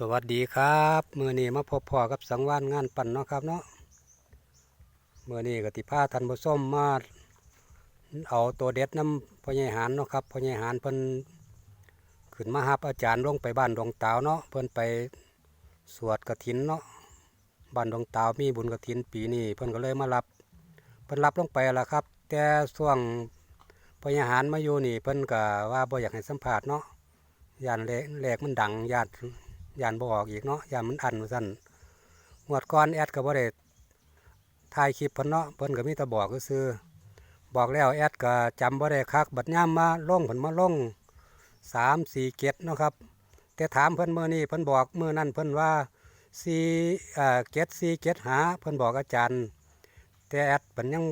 สวัสดีครับมือนี้มาพบพ่อกับสังวานงานปั่นเนาะครับเนาะมือนี้กติพาทันผส้มมาเอาตัวเด็ดน้ำพ่อใหญ่หานเนาะครับพ่อใหญ่หานเพิ่นขึ้นมาหับอาจารย์ลงไปบ้านดงตาวเนาะเพิ่นไปสวดกระถินเนาะบ้านดงตาวมีบุญกระถินปีนี้เพิ่นก็เลยมารับเพิ่นรับลงไปแล้วครับ แต่ช่วงพ่อใหญ่หานมาอยู่นี่เพิ่นก็ว่าบ่อยากให้สัมภาษณ์เนาะยานแหลกแหลกมันดังยาน ยานบออกอีกเนาะยานมันอันสั่นงวดก่อนแอดก็บ่ได้ถ่ายคลิปเพิ่นเนาะเพิ่นก็มีแต่บอกก็ซื่อบอกแล้วแอดก็จำบ่ได้คักบัดยามมาลงเพิ่นมาล่ง3 4 7เนาะครับ แต่ถามเพิ่นเมื้อนี้เพิ่นบอกเมื้อนั้นเพิ่นว่า4เอ่อ7 4 7หาเพิ่นบอกอาจารย์ แต่แอดเพิ่นยัง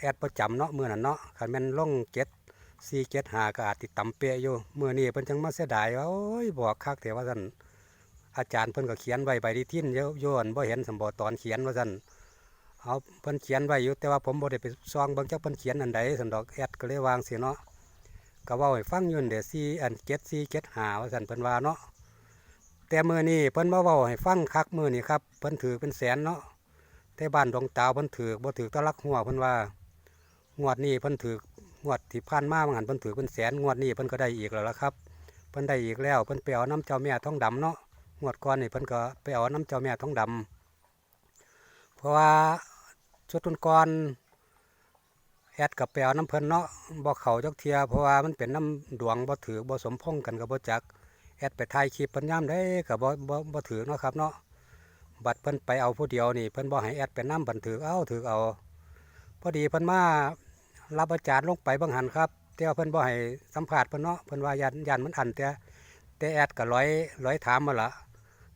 แอดบ่จำเนาะเมื้อนั้นเนาะคันแม่นล่ง7 4 7หาก็อาจสิตำเปะอยู่เมื้อนี้เพิ่นจังมาเสียดายว่าโอ้ยบอกคักแต่ว่าซั่น อาจารย์เพิ่นก็เขียนไว้ใบที่ทิ้นเยอะโยนบ่เห็นสมบตอนเขียนว่าซั่นเอาเพิ่นเขียนไว้อยู่แต่ว่าผมบ่ได้ไปซองเบิ่งจักเพิ่นเขียนอันใดสันดอกแอดก็เลยวางเสียเนาะก็ว้าให้ฟังอยู่นั่นเด้อ4อัน7 4 7 5ว่าซั่นเพิ่นว่าเนาะแต่มือนี้เพิ่นมาเว้าให้ฟังคักมือนี้ครับเพิ่นถือเป็นแสนเนาะแต่บ้านดงตาเพิ่นถือบ่ถือตะลักหัวเพิ่นว่างวดนี้เพิ่นถืองวดที่ผ่านมาบางหันเพิ่นถือเป็นแสนงวดนี้เพิ่นก็ได้อีกแล้วละครับเพิ่นได้อีกแล้วเพิ่นไปเอาน้ำเจ้าแม่ทองดำเนาะ งวดก่อนนี่เพิ่นก็ไปเอาน้ำเจ้าแม่ทองดำเพราะว่าชุดตุนก่อนแอดกับไปเอาน้ำเพิ่นเนาะบ่เขาจักเทียเพราะว่ามันเป็นน้ำดวงบ่ถือบ่สมพงกันกับบ่จักแอดไปถ่ายคลิปเพิ่นย่ำได้ก็บ่บ่บ่ถือเนาะครับเนาะบัดเพิ่นไปเอาผู้เดียวนี่เพิ่นบ่ให้แอดไปน้ำบันถือเอาถือเอาพอดีเพิ่นมารับอาจารย์ลงไปบางหันครับแต่ว่าเพิ่นบ่ให้สัมภาษณ์เพิ่นเนาะเพิ่นว่ายันยันมันอันแต่แต่แอดก็ร้อยร้อยถามมาละ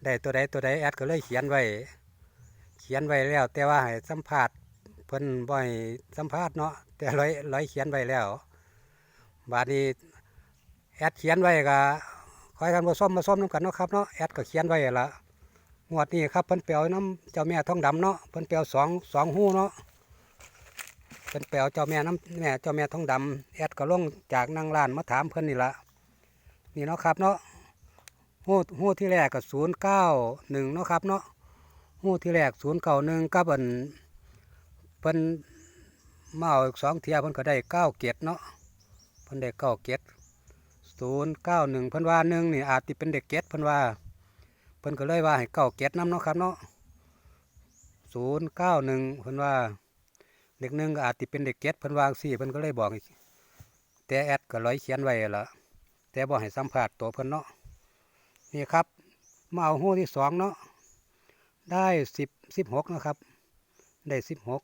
ได้ตัวใดตัวใดแอดก็เลยเขียนไว้ เขียนไว้แล้ว แต่ว่าให้สัมภาษณ์เพิ่นบ่ให้สัมภาษณ์เนาะแต่ร้อยร้อยเขียนไว้แล้ว บาดนี้แอดเขียนไว้ก็คอยกันมาส้มมาส้มน้ำกันเนาะครับเนาะแอดก็เขียนไว้ละงวดนี้ครับเพิ่นเปียวน้ำเจ้าแม่ทองดำเนาะเพิ่นเปียวสองสองหูเนาะเพิ่นเปียวเจ้าแม่น้ำแม่เจ้าแม่ทองดำแอดก็ลงจากนั่งร้านมาถามเพิ่นนี่ละนี่เนาะครับเนาะ หู้หู้ที่แรกก็ศูนย์เก้าหนึ่งเนาะครับเนาะหู้ที่แรกศูนย์เก้าหนึ่งกับอันเพิ่นมาเอาอีกสองเทียเพิ่นก็ได้เก้าเกตเนาะเพิ่นได้เก้าเกตศูนย์เก้าหนึ่งเพิ่นว่าหนึ่งนี่อาจจะเป็นเด็กเกตเพิ่นว่าเพิ่นก็เลยว่าให้เก้าเกตน้ำเนาะครับเนาะศูนย์เก้าหนึ่งเพิ่นว่าเด็กหนึ่งก็อาจจะเป็นเด็กเกตเพิ่นว่าสี่เพิ่นก็เลยบอกอีกแต่แอดก็ร้อยเขียนไว้ละแต่บ่ให้สัมผัสตัวเพิ่นเนาะ นี่ครับ มาเอาหู้ที่สองเนาะ ได้สิบสิบหกนะครับ ได้สิบหก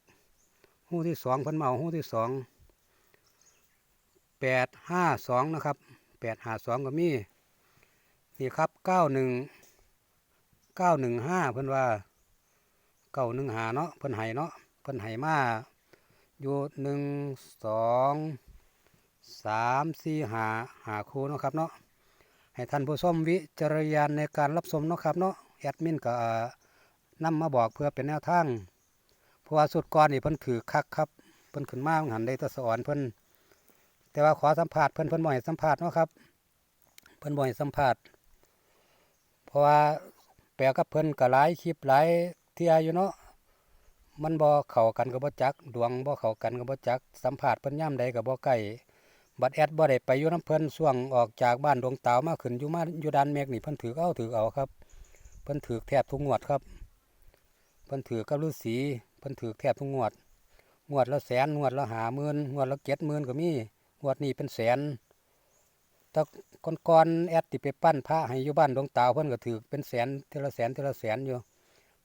หู้ที่สองเพิ่นมาเอาหู้ที่สองแปดห้าสองนะครับแปดห้าสองก็มี นี่ครับเก้าหนึ่งเก้าหนึ่งห้าเพิ่นว่าเก้าหนึ่งหาเนาะเพิ่นให้เนาะเพิ่นให้มาอยู่หนึ่งสองสามสี่หาหาคู่เนาะครับเนาะ ให้ท่านผู้ชมวิจารณญาณในการรับชมเนาะครับเนาะแอดมินก็เอ่อนำมาบอกเพื่อเป็นแนวทางเพราะว่าสุดก่อนนี่เพิ่นถือคักครับเพิ่นขึ้นมาหันได้ตะสอนเพิ่นแต่ว่าขอสัมภาษณ์เพิ่นเพิ่นบ่ให้สัมภาษณ์เนาะครับเพิ่นบ่ให้สัมภาษณ์เพราะว่าแปลกับเพิ่นก็หลายคลิปหลายเที่ยอยู่เนาะมันบ่เข้ากันกับบ่จัก ดวงบ่เข้ากันกับบ่จัก สัมภาษณ์เพิ่นย่ํใดก็บ่ใกล้ บัดแอดบ่ได้ไปอยู่น้ำเพิ่นช่วงออกจากบ้านดวงตาวมาขึ้นอยู่มาอยู่ด้านเมฆนี่เพิ่นถือเอาถือเอาครับ เพิ่นถือแทบทุกงวดครับ เพิ่นถือกับฤาษีเพิ่นถือแทบทุกงวด งวดละแสนงวดละหาหมื่นงวดละเจ็ดหมื่นก็มีงวดนี้เป็นแสนต่ก่อนๆแอดที่ไปปั้นพระให้อยู่บ้านดวงตาวเพิ่นก็ถือเป็นแสนเทละแสนเทละแสนอยู่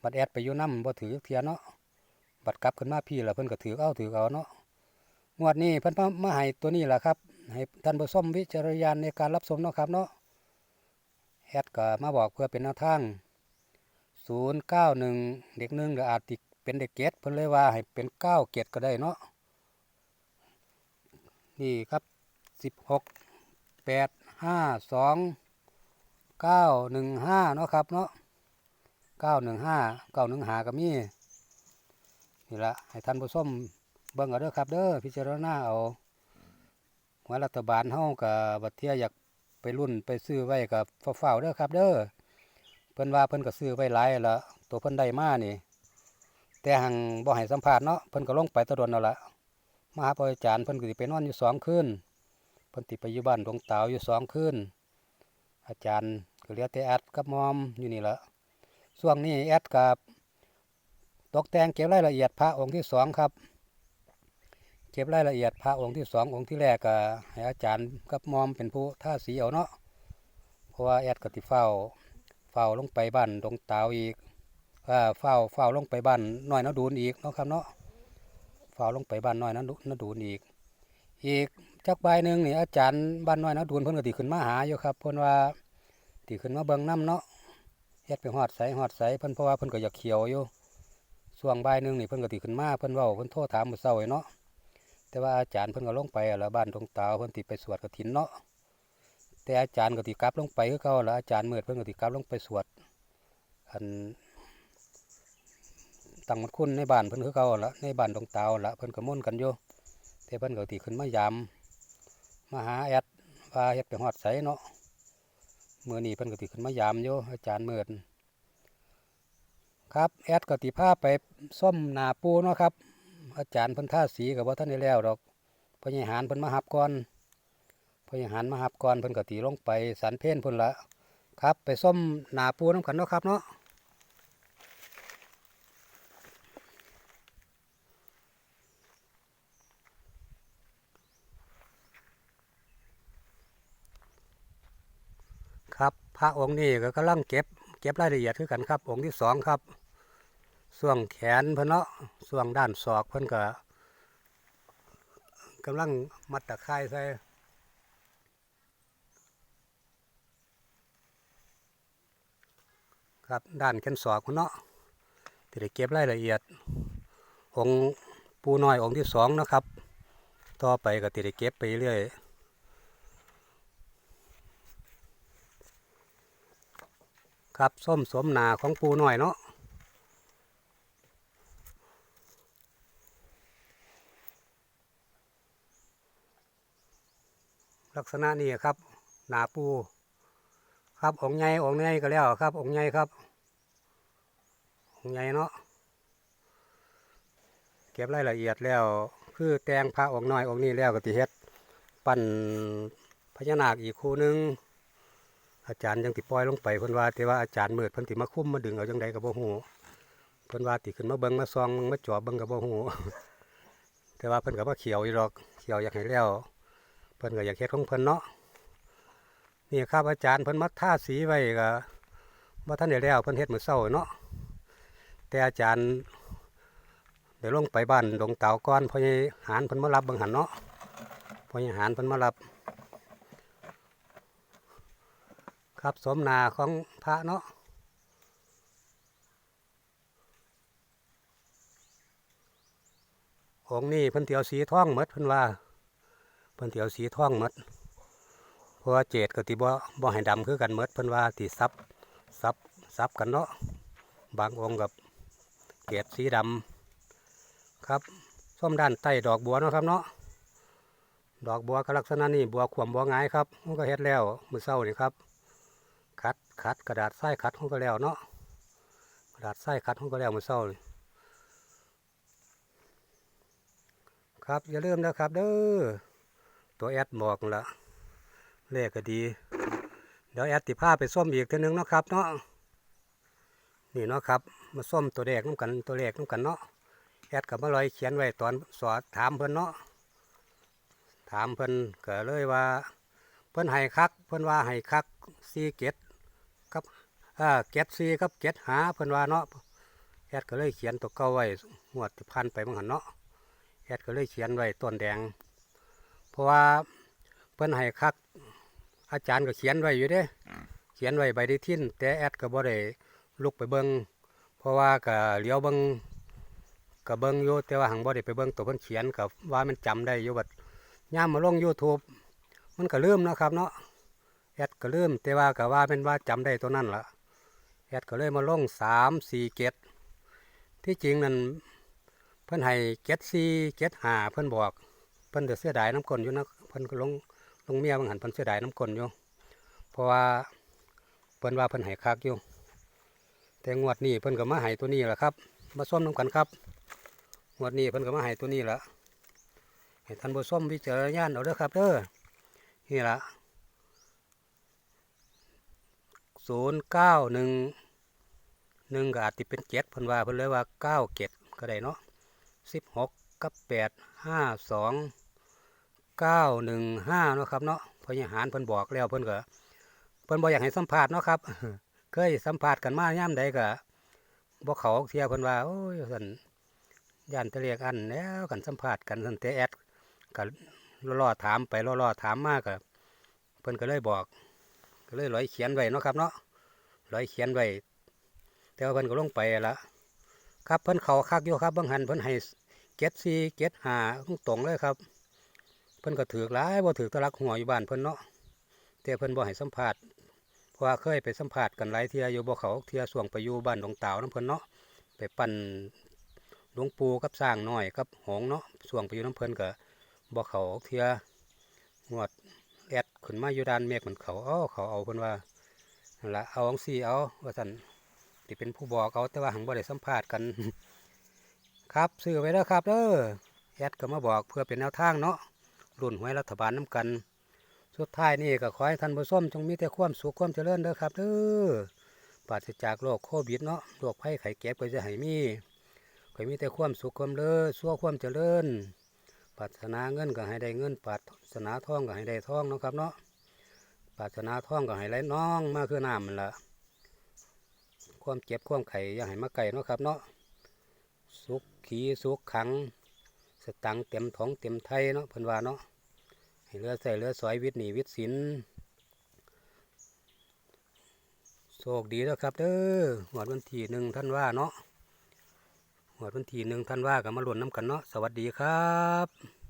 บัดแอดไปอยู่น้ำบ่ถือเทียเนาะบัดกลับขึ้นมาพี่แล้วเพิ่นก็ถือเอาถือเอาเนาะ งวดนี้เพิ่นมามาให้ตัวนี้แหละครับให้ท่านผู้ชมวิจารณญาณในการรับชมเนาะครับเนาะแอดก็มาบอกเพื่อเป็นแนวทาง091 เด็กหนึ่งก็อาจติเป็นเด็กเกตเพิ่นเลยว่าให้เป็น9เกตก็ได้เนาะนี่ครับ 16 8 5 2 9 1 5 เนาะครับเนาะ915 915ก็มีนี่ละให้ท่านผู้ชม เบิ่งเอาเด้อครับ เด้อพิจารณาเอาว่ารัฐบาลเฮากับบัดเทียอยากไปรุ่นไปซื้อไว้กับเฝ้าๆเด้อครับ เด้อเพิ่นว่าเพิ่นก็ซื้อไว้หลายล้วตัวเพิ่นได้มานี่ แต่หังบ่ให้สัมภาษณ์เนาะเพิ่นก็ลงไปตะดนแล้วล่ะมาหาพระอาจารย์เพิ่นก็สิไปนอนอยู่สองคืนเพิ่นสิไปอยู่บ้านดงตาวอยู่สองคืนอาจารย์ก็เหลือแต่แอดกับมอมอยู่นี่ละช่วงนี้แอดกับตกแต่งเก็บรายละเอียดพระองค์ที่สองครับ เก็บรายละเอียดพระองค์ที่สององค์ที่แรกก็ให้อาจารย์กับมอมเป็นผู้ท่าสีเอาเนาะเพราะว่าแอดก็ติเฝ้าเฝ้าลงไปบ้านดงตาวอีกอ่าเฝ้าเฝ้าลงไปบ้านน้อยนาดูนอีกเนาะครับเนาะเฝ้าลงไปบ้านน้อยนาดูนดูนอีก อีกจักใบหนึ่งนี่อาจารย์บ้านน้อยนาดูนเพิ่นก็ติขึ้นมาหาอยู่ครับเพิ่นว่าติขึ้นมาเบิ่งน้ำเนาะเฮ็ดไปหอดใสหอดใสเพิ่นเพราะว่าเพิ่นก็อยากเขียวอยู่ช่วงใบหนึ่งนี่เพิ่นก็ติขึ้นมาเพิ่นเว้าเพิ่นโทรถามมือเช้าเนาะ แต่ว่าอาจารย์เพิ่นก็ลงไปแล้วบ้านตรงตาเพิ่นติไปสวดกฐินเนาะแต่อาจารย์ก็ติกลับลงไปคือเก่าแล้วอาจารย์เมืดเพิ่นก็ติกลับลงไปสวดอันตั้งมันคุณในบ้านเพิ่นคือเก่าละในบ้านดงตาวละเพิ่นก็มุ่นกันอยู่แต่เพิ่นก็ติขึ้นมายามมาหาแอดว่าเฮ็ดไปฮอดไสเนาะมื้อนี้เพิ่นก็ติขึ้นมายามอยู่อาจารย์เมิดครับแอดก็ติพาไปส้มนาปูเนาะครับ อาจารย์พิ่นท่าสีก็บ่ทันได้แล้วดอกพญหารพิ่นมาหับก่อนพญหารมาหับก่อนพิ่นกติลงไปสันเพนพุ่นละครับ ไปส้มหนาปูน้ำกันเนาะครับเนาะครับพระองค์นี้ก็กำลังเก็บ เก็บรายละเอียดคือกันครับ องค์ที่สองครับ ส่วงแขนเพิ่นเนาะส่วงด้านศอกเพิ่นก็กำลังมัดตะไคร้ใส่ครับด้านแขนศอกเพิ่นเนาะที่ได้เก็บรายละเอียดองปูน้อยองค์ที่สองนะครับ ต่อไปก็ติดเก็บไปเรื่อยครับส้มสมนาของปูน่อยเนาะ ลักษณะนี้ครับ หนาปูครับองค์ใหญ่องค์ใหญ่ก็แล้วครับองค์ใหญ่ครับองค์ใหญ่เนาะเก็บรายละเอียดแล้ว คือแตงพระองค์น้อยองค์นี้แล้วก็ติเฮ็ดปั้นพญานาคอีกคู่หนึง อาจารย์ยังติปล่อยลงไปเพิ่นว่าแต่ว่าอาจารย์มืดเพิ่นติมาคุ้มมาดึงเอาจังใดก็บ่ฮู้เพิ่นว่าติขึ้นมาเบิ่งมาซองมาจ่อเบิ่งก็บ่ฮู้แต่ว่าเพิ่นก็บ่เขียวอยู่ดอกเขียวอยากให้แล้ว พิ่นก็อยากเฮ็ดของเพิ่นเนาะนี่ครับอาจารย์เพิ่นมาทาสีไว้ก็บ่ทันได้แล้วเพิ่นเฮ็ดมื้อเช้าเนาะแต่อาจารย์ได้ลงไปบ้านดงเตาก่อนพราะยายหานเพิ่นมารับบิ่งหันเนาะพราะยายหานเพิ่นมารับ ครับสมนาของพระเนาะองค์นี้เพิ่นเตียวสีท่องหมดเพิ่นว่า เพิ่นเตียวสีท่องมดเพราะว่าเจดกับติบ่บ่ให้ดำคือกันมดเพิ่นว่าติซับซับซับกันเนาะบางองค์กับเกศสีดำครับส้มด้านใต้ดอกบัวเนาะครับเนาะดอกบัวก็ลักษณะนี้บัวขวมบัวงายครับมันก็เฮ็ดแล้วมื้อเช้านี่ครับคัดคัดกระดาษทรายคัดของก็แล้วเนาะกระดาษทรายคัดของก็แล้วมือเช้านี่ครับอย่าลืมนะครับเด้อ ตัวแอดบอกละเลขก็ดี เดี๋ยวแอดติผ้าไปส้มอีกทีนึงเนาะครับเนาะนี่เนาะครับ มาส้มตัวแรกน้ำกันตัวแรกน้ำกันเนาะแอดกับมาลอยเขียนไว้ตอนสอนถามเพิ่นเนาะถามเพิ่นก็เลยว่า เพิ่นให้คัก เพิ่นว่าให้คักซีเกตกับอ่าเกตซีกับเกตหาเพิ่นว่าเนาะแอดก็เลยเขียนตัวเก่าไว้งวดที่ผ่านไปบางหันเนาะแอดก็เลยเขียนไว้ต้นแดง เพราะว่าเพิ่นให้คัก อาจารย์ก็เขียนไว้อยู่เด้ เขียนไว้ใบไดีทิ้นแต่แอดก็บ่ได้ลุกไปเบิ่งเพราะว่าก็เลี้ยวเบิ่งก็เบิ่งอยู่แต่ว่าหังบ่ได้ไปเบิ่งตัวเพิ่นเขียนกับว่ามันจำได้อยู่บัดย่ามมาลง YouTube มันก็ลืมเนาะครับเนาะแอดก็เริ่มแต่ว่าก็ว่าเป็นว่าจำได้ตัวนั้นละแอดก็เลยมาลงสามสี่เกตที่จริงนั่นเพิ่นให้เกตสี่เกตห้าเพิ่นบอก เพิ่นจะเสียดายน้ำกลนอยู่นะเพิ่นก็ลงลงเมียบางหันเพิ่นเสียดายน้ำกลนอยู่ เพราะว่าเพิ่นว่าเพิ่นให้คักอยู่ แต่งวดนี้เพิ่นก็มาให้ตัวนี้แหละครับ มาส้มน้ำกันครับ งวดนี้เพิ่นก็มาให้ตัวนี้ละให้ท่านผู้ชมวิจารณญาณเอาเด้อครับเด้อ นี่ละศูนย์เก้าหนึ่งหนึ่งก็อาจจะเป็นเจ็ดเพิ่นว่าเพิ่นเลยว่าเก้าเจ็ดก็ได้เนาะสิบหกกับแปดห้าสอง เก้าหนึ่งห้าเนาะครับเนาะพญหารเพิ่นบอกแล้วเพิ่นก็เพิ่นบอกอยากให้สัมภาษณ์เนาะครับ เคยสัมภาษณ์กันมาย่ำใดก็บอกเขาเทียเพิ่นว่าโอ้ยสันย่านทะเลกอันแล้วกันสัมภาษณ์กันสันเตแอดก็ล่อๆถามไปล่อๆถามมากก็เพิ่นก็เลยบอก ก็เลยร้อยเขียนไว้เนาะครับเนาะร้อยเขียนไว้แต่ว่าเพิ่นก็ลงไปละครับเพิ่นเขาคักอยู่ครับบางหันเพิ่นให้เจ็ดสี่เจ็ดหาตรงเลยครับ เพิ่นก็ถือหลายบ่ถือตะลักหัวอยู่บ้านเพิ่นเนาะแต่เพิ่นบ่ให้สัมภาษณ์เพราะว่าเคยไปสัมผัสกันหลายเที่ยอยู่บ่เขาเที่ยส่วงไปอยู่บ้านหลวงตาวน้ำเพิ่นเนาะไปปั่นหลวงปู่กับสร้างน้อยกับหงเนาะส่วงไปอยู่น้ำเพิ่นก็บ่เขาเที่ยงวดแอดขึ้นมาอยู่ด้านเมฆเหมือนเขาเอเขาเอาเพิ่นว่านั่นละเอาของซี่เอาว่าซั่นที่เป็นผู้บอกเอาแต่ว่าหังบ่ได้สัมภาษณ์กัน ครับซื้อไว้แล้วครับเด้อแอดก็มาบอกเพื่อเป็นแนวทางเนาะ รุ่นหวยรัฐบาลน้กัน สุดท้ายนี่ก็ขอให้ท่านผู้ชมจงมีแต่ความสุขความเจริญเด้อครับเด้อปราศจากโรคโควิดเนาะโรคภัยไข้เจ็บก็จะให้มีก็มีแต่ความสุขความเลิศสั่วความเจริญปรารถนาเงินก็ให้ได้เงินปรารถนาทองก็ให้ได้ทองนะครับเนาะปรารถนาทองก็ให้ไหลน้องมาคือน้ำมันละความเจ็บความไข่อย่าให้มาไก่เนาะครับเนาะสุขขีสุขขัง สตังค์เต็มท้องเต็มไทยเนาะเพิ่นว่าเนาะให้เรือใส่เรือสอยวิทย์หนีวิทย์สินโชคดีแล้วครับเด้อหวดวันที่หนึ่งท่านว่าเนาะหวดวันที่หนึ่งท่านว่ากับมาหล่นน้ำกันเนาะสวัสดีครับ